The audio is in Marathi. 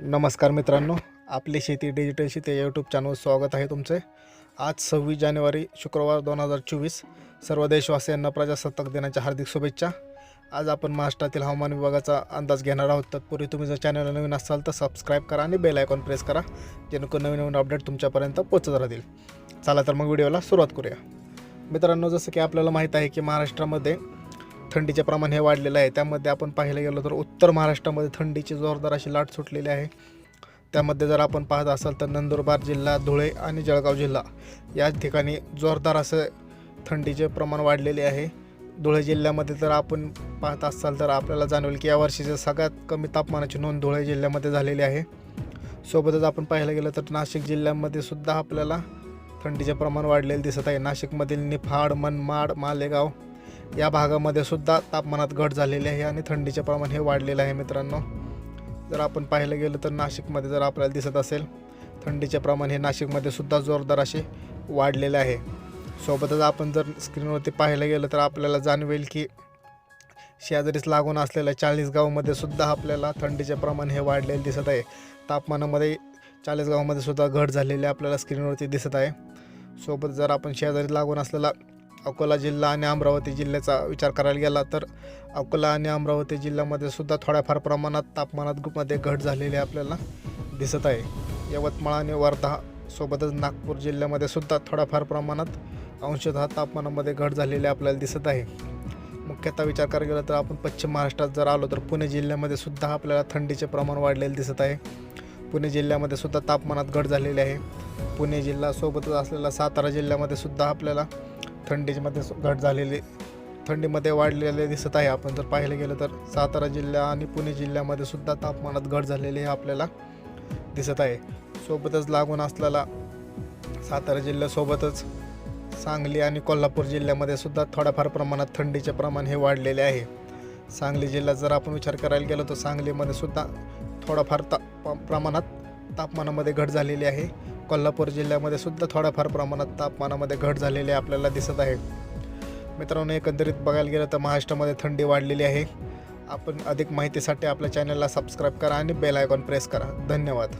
नमस्कार मित्रांनो आपली शेती डिजिटल शेती या यूट्यूब चॅनल स्वागत आहे तुमचे. आज सव्वीस जानेवारी शुक्रवार दोन हजार चोवीस. सर्व देशवासियांना प्रजासत्ताक दिनाच्या हार्दिक शुभेच्छा. आज आपण महाराष्ट्रातील हवामान विभागाचा अंदाज घेणार आहोत. तत्पूर्वी तुम्ही जर चॅनल नवीन असाल तर सबस्क्राईब करा आणि बेल आयकॉन प्रेस करा जेणेकरून नवीन नवीन अपडेट तुमच्यापर्यंत पोचत राहतील. चला तर मग व्हिडिओला सुरुवात करूया. मित्रांनो जसं की आपल्याला माहीत आहे की महाराष्ट्रामध्ये थंडीचे प्रमाण हे वाढलेलं आहे. त्यामध्ये आपण पाहायला गेलो तर उत्तर महाराष्ट्रामध्ये थंडीची जोरदार अशी लाट सुटलेली आहे. त्यामध्ये जर आपण पाहत असाल तर नंदुरबार जिल्हा धुळे आणि जळगाव जिल्हा या ठिकाणी जोरदार असं थंडीचे प्रमाण वाढलेले आहे. धुळे जिल्ह्यामध्ये जर आपण पाहत असाल तर आपल्याला जाणवेल की यावर्षीचे सगळ्यात कमी तापमानाची नोंद धुळे जिल्ह्यामध्ये झालेली आहे. सोबतच आपण पाहायला गेलं तर नाशिक जिल्ह्यामध्ये सुद्धा आपल्याला थंडीचे प्रमाण वाढलेले दिसत आहे. नाशिकमधील निफाड मनमाड मालेगाव या भागामध्ये सुद्धा तापमानात घट झालेली आहे आणि थंडीचे प्रमाण हे वाढलेलं आहे मित्रांनो. जर आपण पाहायला गेलं तर नाशिकमध्ये जर आपल्याला दिसत असेल थंडीचे प्रमाण हे नाशिकमध्ये सुद्धा जोरदार असे वाढलेले आहे. सोबतच आपण जर स्क्रीनवरती पाहायला गेलं तर आपल्याला जाणवेल की शेजारीच लागून असलेल्या चाळीसगावमध्ये सुद्धा आपल्याला थंडीचे प्रमाण हे वाढलेले दिसत आहे. तापमानामध्ये चाळीसगावमध्ये सुद्धा घट झालेली आपल्याला स्क्रीनवरती दिसत आहे. सोबत जर आपण शेजारी लागून असलेला अकोला जिल्हा आणि अमरावती जिल्ह्याचा विचार करायला गेला तर अकोला आणि अमरावती जिल्ह्यामध्ये सुद्धा थोड्याफार प्रमाणात तापमानात मध्ये घट झालेली आपल्याला दिसत आहे. यवतमाळ आणि वर्धा सोबतच नागपूर जिल्ह्यामध्ये सुद्धा थोड्याफार प्रमाणात अंशतः तापमानामध्ये घट झालेली आपल्याला दिसत आहे. मुख्यतः विचार करायला गेला तर आपण पश्चिम महाराष्ट्रात जर आलो तर पुणे जिल्ह्यामध्ये सुद्धा आपल्याला थंडीचे प्रमाण वाढलेले दिसत आहे. पुणे जिल्ह्यामध्ये सुद्धा तापमानात घट झालेली आहे. पुणे जिल्हा सोबतच असलेला सातारा जिल्ह्यामध्ये सुद्धा आपल्याला थंडीमध्ये सु- घट झालेली थंडीमध्ये वाढलेले दिसत आहे. आपण जर पाहिलं गेलं तर सातारा जिल्हा आणि पुणे जिल्ह्यामध्ये सुद्धा तापमानात घट झालेली हे आपल्याला दिसत आहे. सोबतच लागून असलेला सातारा जिल्ह्यासोबतच सांगली आणि कोल्हापूर जिल्ह्यामध्ये सुद्धा थोड्याफार प्रमाणात थंडीचे प्रमाण हे वाढलेले आहे. सांगली जिल्ह्यात जर आपण विचार करायला गेलो तर सांगलीमध्ये सुद्धा थोडाफार ता प्रमाणात तापमानामध्ये घट झालेली आहे. कोल्हापूर जिल्ह्यामध्ये सुद्धा थोड्याफार प्रमाणात तापमानामध्ये घट झालेली आपल्याला दिसत आहे. मित्रांनो एकंदरीत बघायला गेलं तर महाराष्ट्रामध्ये थंडी वाढलेली आहे. आपण अधिक माहितीसाठी आपल्या चॅनलला सबस्क्राईब करा आणि बेल आयकॉन प्रेस करा. धन्यवाद.